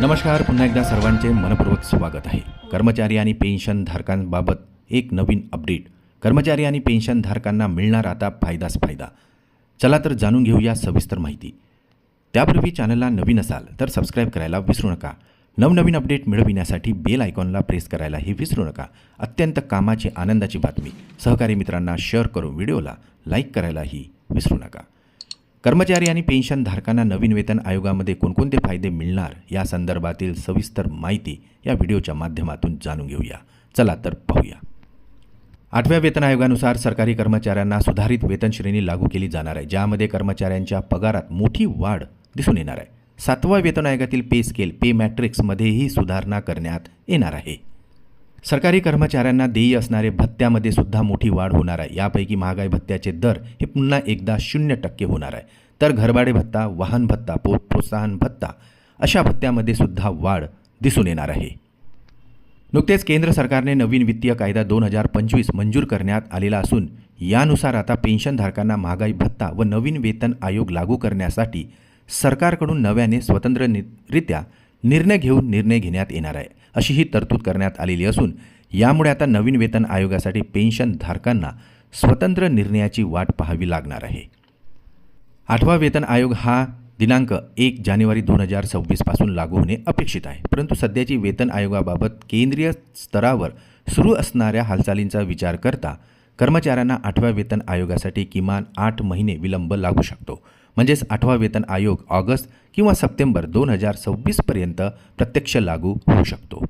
नमस्कार पुन्हा एकदा सर्वांचे मनपूर्वक स्वागत आहे. कर्मचारी आणि पेन्शनधारकांबाबत एक नवीन अपडेट. कर्मचारी आणि पेन्शनधारकांना मिळणार आता फायदाच फायदा. चला तर जाणून घेऊया सविस्तर माहिती. त्यापूर्वी चॅनलला नवीन असाल तर सबस्क्राईब करायला विसरू नका. नवनवीन अपडेट मिळविण्यासाठी बेल आयकॉनला प्रेस करायलाही विसरू नका. अत्यंत कामाची आनंदाची बातमी. सहकारी मित्रांना शेअर करून व्हिडिओला लाईक करायलाही विसरू नका. कर्मचारी आणि पेन्शनधारकांना नवीन वेतन आयोगामध्ये कोणकोणते फायदे मिळणार या संदर्भातील सविस्तर माहिती या व्हिडिओच्या माध्यमातून जाणून घेऊया. चला तर पाहूया. आठव्या वेतन आयोगानुसार सरकारी कर्मचाऱ्यांना सुधारित वेतन श्रेणी लागू केली जाणार आहे ज्यामध्ये कर्मचाऱ्यांच्या पगारात मोठी वाढ दिसून येणार आहे. सातवा वेतन आयोगातील पे स्केल पे मॅट्रिक्समध्येही सुधारणा करण्यात येणार आहे. सरकारी कर्मचाऱ्यांना देय असणारे भत्त्यामध्ये सुद्धा मोठी वाढ होणार आहे. यापैकी महागाई भत्त्याचे दर हे पुन्हा एकदा शून्य टक्के होणार आहे. तर घरभाडे भत्ता वाहन भत्ता पो प्रोत्साहन भत्ता अशा भत्त्यामध्ये सुद्धा वाढ दिसून येणार आहे. नुकतेच केंद्र सरकारने नवीन वित्तीय कायदा दोन हजार पंचवीस मंजूर करण्यात आलेला असून यानुसार आता पेन्शनधारकांना महागाई भत्ता व नवीन वेतन आयोग लागू करण्यासाठी सरकारकडून नव्याने स्वतंत्ररित्या निर्णय घेऊन निर्णय घेण्यात येणार आहे. अशी ही तरतूद करण्यात आलेली असून यामुळे आता नवीन वेतन आयोगासाठी पेन्शनधारकांना स्वतंत्र निर्णयाची वाट पाहावी लागणार आहे. आठवा वेतन आयोग हा दिनांक एक जानेवारी दोन हजार सव्वीसपासून लागू होणे अपेक्षित आहे. परंतु सध्याची वेतन आयोगाबाबत केंद्रीय स्तरावर सुरू असणाऱ्या हालचालींचा विचार करता कर्मचाऱ्यांना आठव्या वेतन आयोगासाठी किमान आठ महिने विलंब लागू शकतो. म्हणजेच आठवा वेतन आयोग ऑगस्ट किंवा सप्टेंबर दोन हजार सव्वीसपर्यंत प्रत्यक्ष लागू होऊ शकतो.